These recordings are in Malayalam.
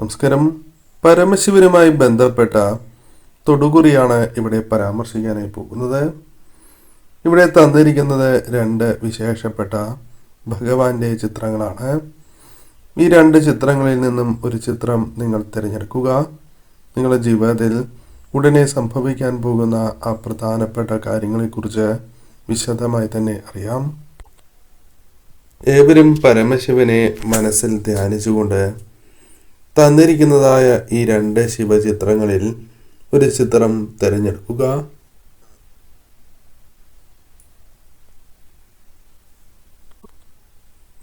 നമസ്കാരം. പരമശിവനുമായി ബന്ധപ്പെട്ട തൊടുകുറിയാണ് ഇവിടെ പരാമർശിക്കാനായി പോകുന്നത്. ഇവിടെ തന്നിരിക്കുന്നത് രണ്ട് വിശേഷപ്പെട്ട ഭഗവാന്റെ ചിത്രങ്ങളാണ്. ഈ രണ്ട് ചിത്രങ്ങളിൽ നിന്നും ഒരു ചിത്രം നിങ്ങൾ തിരഞ്ഞെടുക്കുക. നിങ്ങളുടെ ജീവിതത്തിൽ ഉടനെ സംഭവിക്കാൻ പോകുന്ന ആ പ്രധാനപ്പെട്ട കാര്യങ്ങളെക്കുറിച്ച് വിശദമായി തന്നെ അറിയാം. ഏവരും പരമശിവനെ മനസ്സിൽ ധ്യാനിച്ചുകൊണ്ട് തന്നിരിക്കുന്നതായ ഈ രണ്ട് ശിവചിത്രങ്ങളിൽ ഒരു ചിത്രം തിരഞ്ഞെടുക്കുക.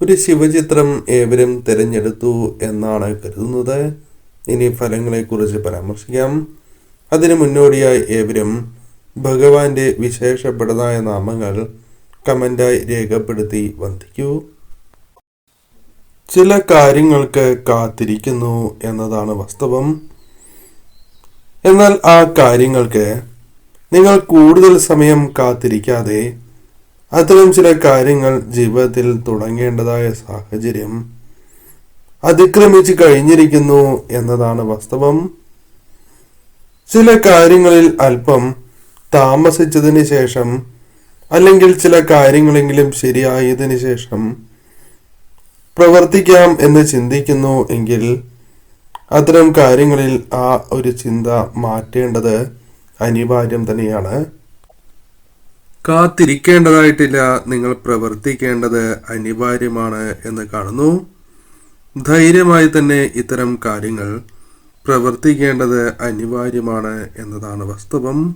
ഒരു ശിവചിത്രം ഏവരും തിരഞ്ഞെടുത്തു എന്നാണ് കരുതുന്നത്. ഇനി ഫലങ്ങളെക്കുറിച്ച് പരാമർശിക്കാം. അതിനു മുന്നോടിയായി ഏവരും ഭഗവാന്റെ വിശേഷപ്പെട്ടതായ നാമങ്ങൾ കമന്റായി രേഖപ്പെടുത്തി വന്ദിക്കൂ. ചില കാര്യങ്ങൾക്ക് കാത്തിരിക്കുന്നു എന്നതാണ് വാസ്തവം. എന്നാൽ ആ കാര്യങ്ങൾക്ക് നിങ്ങൾ കൂടുതൽ സമയം കാത്തിരിക്കാതെ അത്തരം ചില കാര്യങ്ങൾ ജീവിതത്തിൽ തുടങ്ങേണ്ടതായ സാഹചര്യം അതിക്രമിച്ച് കഴിഞ്ഞിരിക്കുന്നു എന്നതാണ് വാസ്തവം. ചില കാര്യങ്ങളിൽ അല്പം താമസിച്ചതിന് ശേഷം അല്ലെങ്കിൽ ചില കാര്യങ്ങളെങ്കിലും ശരിയായതിനു ശേഷം പ്രവർത്തിക്കാം എന്ന് ചിന്തിക്കുന്നു എങ്കിൽ അത്തരം കാര്യങ്ങളിൽ ആ ഒരു ചിന്ത മാറ്റേണ്ടത് അനിവാര്യം തന്നെയാണ്. കാത്തിരിക്കേണ്ടതായിട്ടില്ല. നിങ്ങൾ പ്രവർത്തിക്കേണ്ടത് അനിവാര്യമാണ് എന്ന് കാണുന്നു. ധൈര്യമായി തന്നെ ഇത്തരം കാര്യങ്ങൾ പ്രവർത്തിക്കേണ്ടത് അനിവാര്യമാണ് എന്നതാണ് വാസ്തവം.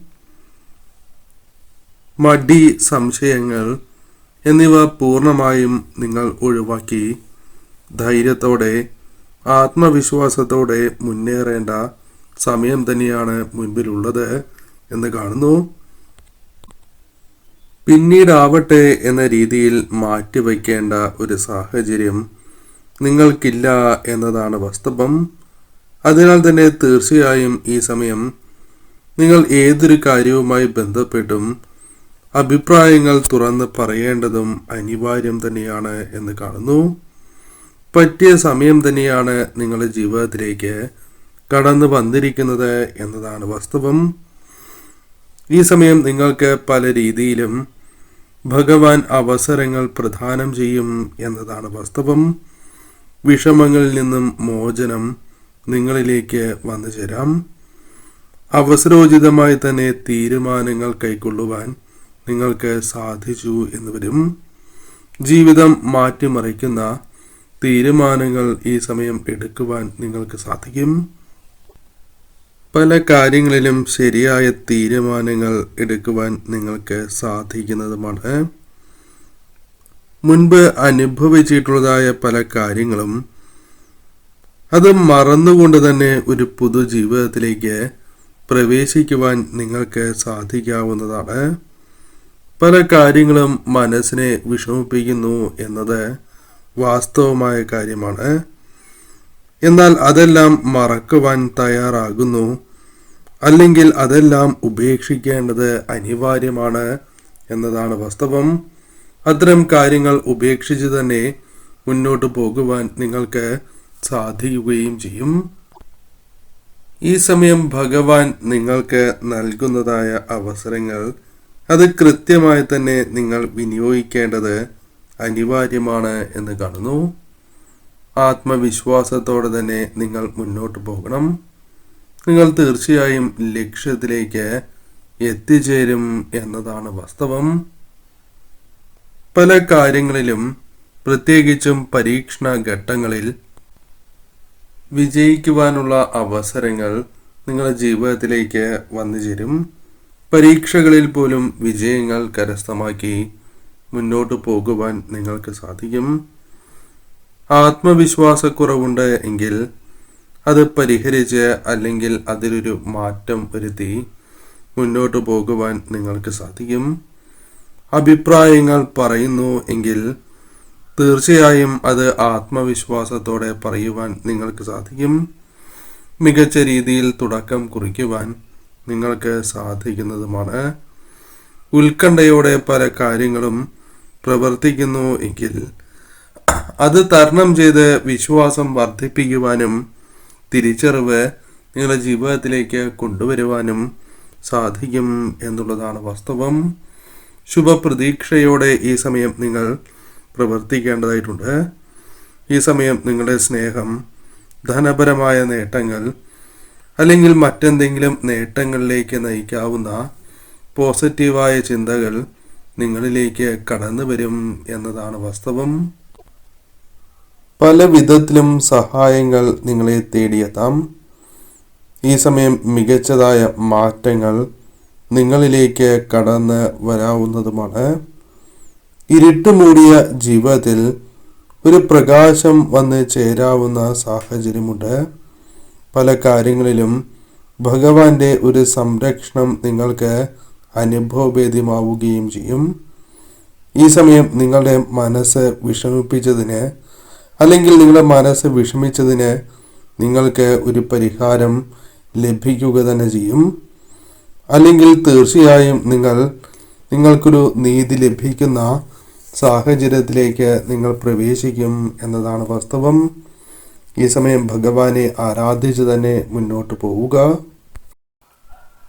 മടി സംശയങ്ങൾ എന്നിവ പൂർണമായും നിങ്ങൾ ഒഴിവാക്കി ധൈര്യത്തോടെ ആത്മവിശ്വാസത്തോടെ മുന്നേറേണ്ട സമയം തന്നെയാണ് മുൻപിലുള്ളത് എന്ന് കാണുന്നു. പിന്നീടാവട്ടെ എന്ന രീതിയിൽ മാറ്റിവെക്കേണ്ട ഒരു സാഹചര്യം നിങ്ങൾക്കില്ല എന്നതാണ് വാസ്തവം. അതിനാൽ തന്നെ തീർച്ചയായും ഈ സമയം നിങ്ങൾ ഏതൊരു കാര്യവുമായി ബന്ധപ്പെട്ടും അഭിപ്രായങ്ങൾ തുറന്ന് പറയേണ്ടതും അനിവാര്യം തന്നെയാണ് എന്ന് കാണുന്നു. പറ്റിയ സമയം തന്നെയാണ് നിങ്ങളുടെ ജീവിതത്തിലേക്ക് കടന്നു വന്നിരിക്കുന്നത് എന്നതാണ് വാസ്തവം. ഈ സമയം നിങ്ങൾക്ക് പല രീതിയിലും ഭഗവാൻ അവസരങ്ങൾ പ്രദാനം ചെയ്യും എന്നതാണ് വാസ്തവം. വിഷമങ്ങളിൽ നിന്നും മോചനം നിങ്ങളിലേക്ക് വന്നു ചേരാം. അവസരോചിതമായി തന്നെ തീരുമാനങ്ങൾ കൈക്കൊള്ളുവാൻ നിങ്ങൾക്ക് സാധിച്ചു എന്ന് വരും. ജീവിതം മാറ്റിമറിക്കുന്ന തീരുമാനങ്ങൾ ഈ സമയം എടുക്കുവാൻ നിങ്ങൾക്ക് സാധിക്കും? പല കാര്യങ്ങളിലും ശരിയായ തീരുമാനങ്ങൾ എടുക്കുവാൻ നിങ്ങൾക്ക് സാധിക്കുന്നതുമാണ്. മുൻപ് അനുഭവിച്ചിട്ടുള്ളതായ പല കാര്യങ്ങളും അത് മറന്നുകൊണ്ട് തന്നെ ഒരു പുതു ജീവിതത്തിലേക്ക് പ്രവേശിക്കുവാൻ നിങ്ങൾക്ക് സാധിക്കാവുന്നതാണ്. പല കാര്യങ്ങളും മനസ്സിനെ വിഷമിപ്പിക്കുന്നു എന്നത് വാസ്തവമായ കാര്യമാണ്. എന്നാൽ അതെല്ലാം മറക്കുവാൻ തയ്യാറാകുന്നു. അല്ലെങ്കിൽ അതെല്ലാം ഉപേക്ഷിക്കേണ്ടത് അനിവാര്യമാണ് എന്നതാണ് വാസ്തവം. അത്തരം കാര്യങ്ങൾ ഉപേക്ഷിച്ച് തന്നെ മുന്നോട്ട് പോകുവാൻ നിങ്ങൾക്ക് സാധിക്കുകയും ചെയ്യും. ഈ സമയം ഭഗവാൻ നിങ്ങൾക്ക് നൽകുന്നതായ അവസരങ്ങൾ അത് കൃത്യമായി തന്നെ നിങ്ങൾ വിനിയോഗിക്കേണ്ടത് അനിവാര്യമാണ് എന്ന് കാണുന്നു. ആത്മവിശ്വാസത്തോടെ തന്നെ നിങ്ങൾ മുന്നോട്ട് പോകണം. നിങ്ങൾ തീർച്ചയായും ലക്ഷ്യത്തിലേക്ക് എത്തിച്ചേരും എന്നതാണ് വാസ്തവം. പല കാര്യങ്ങളിലും പ്രത്യേകിച്ചും പരീക്ഷണ ഘട്ടങ്ങളിൽ വിജയിക്കുവാനുള്ള അവസരങ്ങൾ നിങ്ങളുടെ ജീവിതത്തിലേക്ക് വന്നു ചേരും പരീക്ഷകളിൽ പോലും വിജയങ്ങൾ കരസ്ഥമാക്കി മുന്നോട്ട് പോകുവാൻ നിങ്ങൾക്ക് സാധിക്കും. ആത്മവിശ്വാസക്കുറവുണ്ട് എങ്കിൽ അത് പരിഹരിച്ച് അല്ലെങ്കിൽ അതിലൊരു മാറ്റം വരുത്തി മുന്നോട്ട് പോകുവാൻ നിങ്ങൾക്ക് സാധിക്കും. അഭിപ്രായങ്ങൾ പറയുന്നു എങ്കിൽ തീർച്ചയായും അത് ആത്മവിശ്വാസത്തോടെ പറയുവാൻ നിങ്ങൾക്ക് സാധിക്കും. മികച്ച രീതിയിൽ തുടക്കം കുറിക്കുവാൻ നിങ്ങൾക്ക് സാധിക്കുന്നതുമാണ്. ഉത്കണ്ഠയോടെ പല കാര്യങ്ങളും പ്രവർത്തിക്കുന്നു എങ്കിൽ അത് തരണം ചെയ്ത് വിശ്വാസം വർദ്ധിപ്പിക്കുവാനും തിരിച്ചറിവ് നിങ്ങളുടെ ജീവിതത്തിലേക്ക് കൊണ്ടുവരുവാനും സാധിക്കും എന്നുള്ളതാണ് വാസ്തവം. ശുഭപ്രതീക്ഷയോടെ ഈ സമയം നിങ്ങൾ പ്രവർത്തിക്കേണ്ടതായിട്ടുണ്ട്. ഈ സമയം നിങ്ങളുടെ സ്നേഹം ധനപരമായ നേട്ടങ്ങൾ അല്ലെങ്കിൽ മറ്റെന്തെങ്കിലും നേട്ടങ്ങളിലേക്ക് നയിക്കാവുന്ന പോസിറ്റീവായ ചിന്തകൾ നിങ്ങളിലേക്ക് കടന്നു വരും എന്നതാണ് വാസ്തവം. പല വിധത്തിലും സഹായങ്ങൾ നിങ്ങളെ തേടിയെത്താം. ഈ സമയം മികച്ചതായ മാറ്റങ്ങൾ നിങ്ങളിലേക്ക് കടന്ന് വരാവുന്നതുമാണ്. ഇരുട്ട് മൂടിയ ജീവിതത്തിൽ ഒരു പ്രകാശം വന്ന് ചേരാവുന്ന സാഹചര്യമുണ്ട്. പല കാര്യങ്ങളിലും ഭഗവാന്റെ ഒരു സംരക്ഷണം നിങ്ങൾക്ക് അനുഭവഭേദ്യമാവുകയും ചെയ്യും. ഈ സമയം നിങ്ങളുടെ മനസ്സ് വിഷമിപ്പിച്ചതിന് അല്ലെങ്കിൽ നിങ്ങളുടെ മനസ്സ് വിഷമിച്ചതിന് നിങ്ങൾക്ക് ഒരു പരിഹാരം ലഭിക്കുക തന്നെ ചെയ്യും. അല്ലെങ്കിൽ തീർച്ചയായും നിങ്ങൾ നിങ്ങൾക്കൊരു നീതി ലഭിക്കുന്ന സാഹചര്യത്തിലേക്ക് നിങ്ങൾ പ്രവേശിക്കും എന്നതാണ് വാസ്തവം. ഈ സമയം ഭഗവാനെ ആരാധിച്ച് തന്നെ മുന്നോട്ട് പോവുക.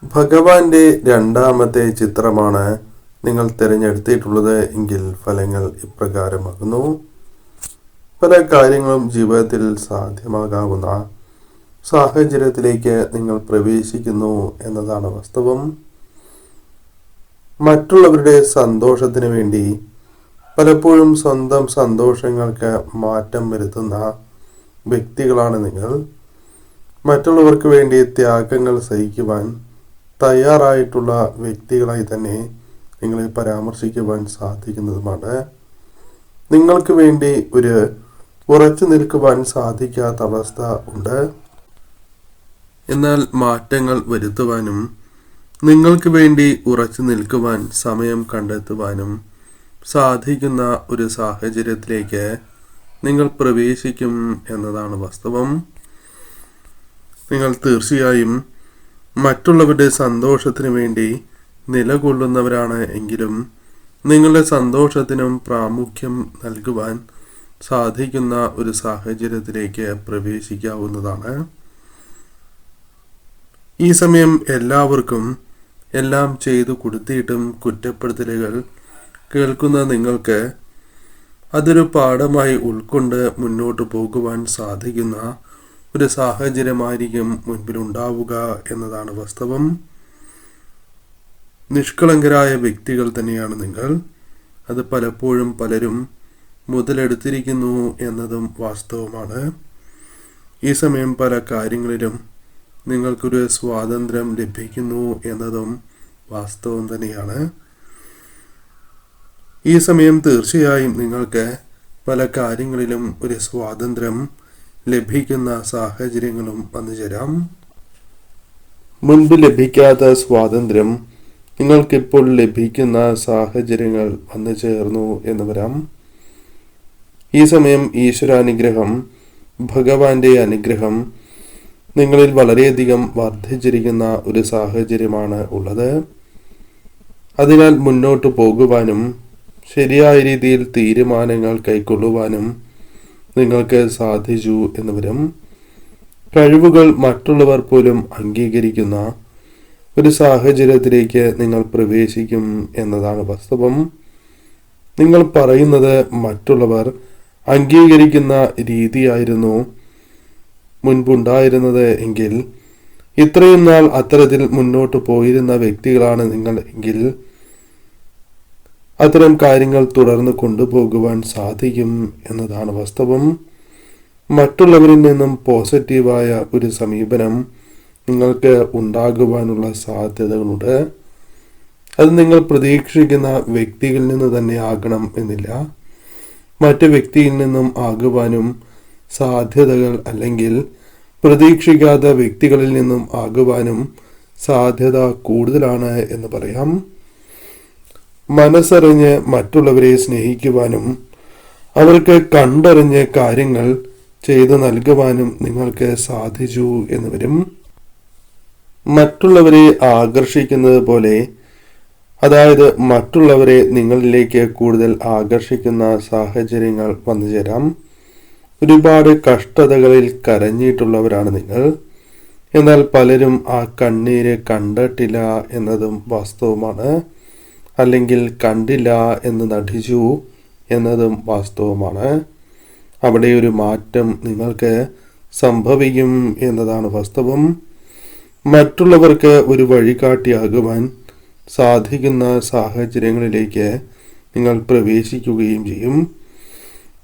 ഭഗവാന്റെ രണ്ടാമത്തെ ചിത്രമാണ് നിങ്ങൾ തിരഞ്ഞെടുത്തിട്ടുള്ളത് എങ്കിൽ ഫലങ്ങൾ ഇപ്രകാരമാകുന്നു. പല കാര്യങ്ങളും ജീവിതത്തിൽ സാധ്യമാകാവുന്ന സാഹചര്യത്തിലേക്ക് നിങ്ങൾ പ്രവേശിക്കുന്നു എന്നതാണ് വാസ്തവം. മറ്റുള്ളവരുടെ സന്തോഷത്തിന് വേണ്ടി പലപ്പോഴും സ്വന്തം സന്തോഷങ്ങൾക്ക് മാറ്റം വരുത്തുന്ന വ്യക്തികളാണ് നിങ്ങൾ. മറ്റുള്ളവർക്ക് വേണ്ടി ത്യാഗങ്ങൾ സഹിക്കുവാൻ തയ്യാറായിട്ടുള്ള വ്യക്തികളായി തന്നെ നിങ്ങളെ പരാമർശിക്കുവാൻ സാധിക്കുന്നതുമാണ്. നിങ്ങൾക്ക് വേണ്ടി ഒരു ഉറച്ചു നിൽക്കുവാൻ സാധിക്കാത്ത അവസ്ഥ ഉണ്ട്. എന്നാൽ മാറ്റങ്ങൾ വരുത്തുവാനും നിങ്ങൾക്ക് വേണ്ടി ഉറച്ചു നിൽക്കുവാൻ സമയം കണ്ടെത്തുവാനും സാധിക്കുന്ന ഒരു സാഹചര്യത്തിലേക്ക് നിങ്ങൾ പ്രവേശിക്കും എന്നതാണ് വാസ്തവം. നിങ്ങൾ തീർച്ചയായും മറ്റുള്ളവരുടെ സന്തോഷത്തിന് വേണ്ടി നിലകൊള്ളുന്നവരാണ് എങ്കിലും നിങ്ങളുടെ സന്തോഷത്തിനും പ്രാമുഖ്യം നൽകുവാൻ സാധിക്കുന്ന ഒരു സാഹചര്യത്തിലേക്ക് പ്രവേശിക്കാവുന്നതാണ്. ഈ സമയം എല്ലാവർക്കും എല്ലാം ചെയ്തു കൊടുത്തിട്ടും കുറ്റപ്പെടുത്തലുകൾ കേൾക്കുന്ന നിങ്ങൾക്ക് അതൊരു പാഠമായി ഉൾക്കൊണ്ട് മുന്നോട്ട് പോകുവാൻ സാധിക്കുന്ന ഒരു സാഹചര്യമായിരിക്കും മുൻപിലുണ്ടാവുക എന്നതാണ് വാസ്തവം. നിഷ്കളങ്കരായ വ്യക്തികൾ തന്നെയാണ് നിങ്ങൾ. അത് പലപ്പോഴും പലരും മുതലെടുത്തിരിക്കുന്നു എന്നതും വാസ്തവമാണ്. ഈ സമയം പല കാര്യങ്ങളിലും നിങ്ങൾക്കൊരു സ്വാതന്ത്ര്യം ലഭിക്കുന്നു എന്നതും വാസ്തവം തന്നെയാണ്. ഈ സമയം തീർച്ചയായും നിങ്ങൾക്ക് പല കാര്യങ്ങളിലും ഒരു സ്വാതന്ത്ര്യം ലഭിക്കുന്ന സാഹചര്യങ്ങളും വന്നു ചേരാം. മുൻപ് ലഭിക്കാത്ത സ്വാതന്ത്ര്യം നിങ്ങൾക്കിപ്പോൾ ലഭിക്കുന്ന സാഹചര്യങ്ങൾ വന്നു ചേർന്നു എന്ന് വരാം. ഈ സമയം ഈശ്വരാനുഗ്രഹം ഭഗവാന്റെ അനുഗ്രഹം നിങ്ങളിൽ വളരെയധികം വർദ്ധിച്ചിരിക്കുന്ന ഒരു സാഹചര്യമാണ് ഉള്ളത്. അതിനാൽ മുന്നോട്ട് പോകുവാനും ശരിയായ രീതിയിൽ തീരുമാനങ്ങൾ കൈക്കൊള്ളുവാനും നിങ്ങൾക്ക് സാധിച്ചു എന്നിവരും കഴിവുകൾ മറ്റുള്ളവർ പോലും അംഗീകരിക്കുന്ന ഒരു സാഹചര്യത്തിലേക്ക് നിങ്ങൾ പ്രവേശിക്കും എന്നതാണ് വാസ്തവം. നിങ്ങൾ പറയുന്നത് മറ്റുള്ളവർ അംഗീകരിക്കുന്ന രീതിയായിരുന്നു മുൻപുണ്ടായിരുന്നത് എങ്കിൽ ഇത്രയും നാൾ അത്തരത്തിൽ മുന്നോട്ട് പോയിരുന്ന വ്യക്തികളാണ് നിങ്ങൾ എങ്കിൽ അത്തരം കാര്യങ്ങൾ തുടർന്ന് കൊണ്ടുപോകുവാൻ സാധിക്കും എന്നതാണ് വാസ്തവം. മറ്റുള്ളവരിൽ നിന്നും പോസിറ്റീവായ ഒരു സമീപനം നിങ്ങൾക്ക് ഉണ്ടാകുവാനുള്ള സാധ്യതകളുണ്ട്. അത് നിങ്ങൾ പ്രതീക്ഷിക്കുന്ന വ്യക്തികളിൽ നിന്ന് തന്നെ ആകണം എന്നില്ല. മറ്റു വ്യക്തിയിൽ നിന്നും ആകുവാനും സാധ്യതകൾ അല്ലെങ്കിൽ പ്രതീക്ഷിക്കാത്ത വ്യക്തികളിൽ നിന്നും ആകുവാനും സാധ്യത കൂടുതലാണ് എന്ന് പറയാം. മനസ്സറിഞ്ഞ് മറ്റുള്ളവരെ സ്നേഹിക്കുവാനും അവർക്ക് കണ്ടറിഞ്ഞ് കാര്യങ്ങൾ ചെയ്തു നൽകുവാനും നിങ്ങൾക്ക് സാധിച്ചു എന്ന് വരും. മറ്റുള്ളവരെ ആകർഷിക്കുന്നത് പോലെ അതായത് മറ്റുള്ളവരെ നിങ്ങളിലേക്ക് കൂടുതൽ ആകർഷിക്കുന്ന സാഹചര്യങ്ങൾ വന്നു ചേരാം. ഒരുപാട് കഷ്ടതകളിൽ കരഞ്ഞിട്ടുള്ളവരാണ് നിങ്ങൾ. എന്നാൽ പലരും ആ കണ്ണീര് കണ്ടിട്ടില്ല എന്നതും വാസ്തവമാണ്. അല്ലെങ്കിൽ കണ്ടില്ല എന്ന് നടിച്ചു എന്നതും വാസ്തവമാണ്. അവിടെ ഒരു മാറ്റം നിങ്ങൾക്ക് സംഭവിക്കും എന്നതാണ് വാസ്തവം. മറ്റുള്ളവർക്ക് ഒരു വഴികാട്ടിയാകുവാൻ സാധിക്കുന്ന സാഹചര്യങ്ങളിലേക്ക് നിങ്ങൾ പ്രവേശിക്കുകയും ചെയ്യും.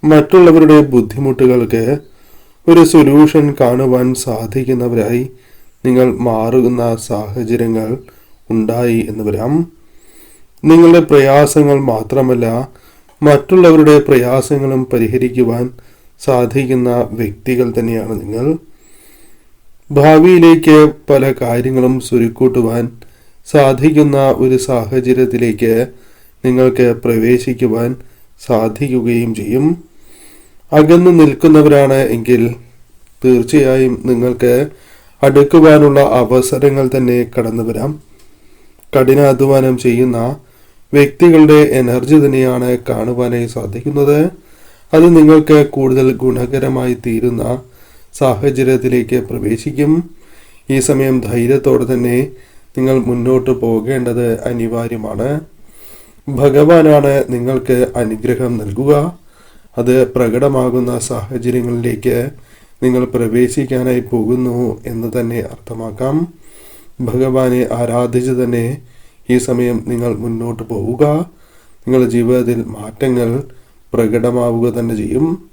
മറ്റുള്ളവരുടെ ബുദ്ധിമുട്ടുകൾക്ക് ഒരു സൊല്യൂഷൻ കാണുവാൻ സാധിക്കുന്നവരായി നിങ്ങൾ മാറുന്ന സാഹചര്യങ്ങൾ ഉണ്ടായി എന്ന് വരാം. നിങ്ങളുടെ പ്രയാസങ്ങൾ മാത്രമല്ല മറ്റുള്ളവരുടെ പ്രയാസങ്ങളും പരിഹരിക്കുവാൻ സാധിക്കുന്ന വ്യക്തികൾ തന്നെയാണ് നിങ്ങൾ. ഭാവിയിലേക്ക് പല കാര്യങ്ങളും സുരുക്കൂട്ടുവാൻ സാധിക്കുന്ന ഒരു സാഹചര്യത്തിലേക്ക് നിങ്ങൾക്ക് പ്രവേശിക്കുവാൻ സാധിക്കുകയും ചെയ്യും. അകന്നു നിൽക്കുന്നവരാണ് എങ്കിൽ തീർച്ചയായും നിങ്ങൾക്ക് അടുക്കുവാനുള്ള അവസരങ്ങൾ തന്നെ കടന്നു വരാം കഠിനാധ്വാനം ചെയ്യുന്ന വ്യക്തികളുടെ എനർജി തന്നെയാണ് കാണുവാനായി സാധിക്കുന്നത്. അത് നിങ്ങൾക്ക് കൂടുതൽ ഗുണകരമായി തീരുന്ന സാഹചര്യത്തിലേക്ക് പ്രവേശിക്കും. ഈ സമയം ധൈര്യത്തോടെ തന്നെ നിങ്ങൾ മുന്നോട്ട് പോകേണ്ടത് അനിവാര്യമാണ്. ഭഗവാനാണ് നിങ്ങൾക്ക് അനുഗ്രഹം നൽകുക. അത് പ്രകടമാകുന്ന സാഹചര്യങ്ങളിലേക്ക് നിങ്ങൾ പ്രവേശിക്കാനായി പോകുന്നു എന്ന് തന്നെ അർത്ഥമാക്കാം. ഭഗവാനെ ആരാധിച്ച് തന്നെ ഈ സമയം നിങ്ങൾ മുന്നോട്ട് പോവുക. നിങ്ങളുടെ ജീവിതത്തിൽ മാറ്റങ്ങൾ പ്രകടമാവുക തന്നെ ചെയ്യും.